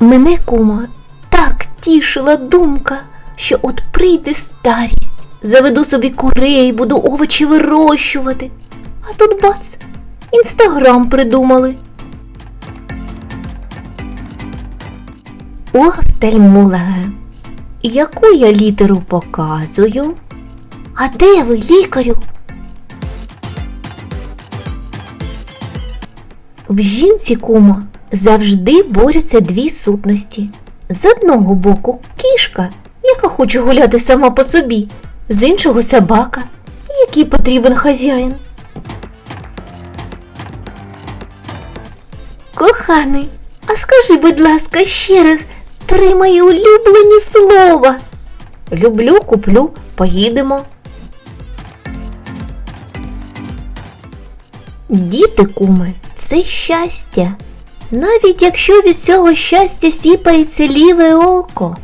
Мене, кума, так тішила думка, що от прийде старість, заведу собі курей, буду овочі вирощувати. А тут бац, інстаграм придумали. Офтальмолога. Яку я літеру показую? А де ви, лікарю? В жінці кума завжди борються дві сутності. З одного боку кішка, яка хоче гуляти сама по собі, з іншого собака, який потрібен хазяїн. Коханий, а скажи, будь ласка, ще раз три мої улюблені слова. Люблю, куплю, поїдемо. Діти, куми, це щастя. Навіть якщо від цього щастя сіпається ліве око.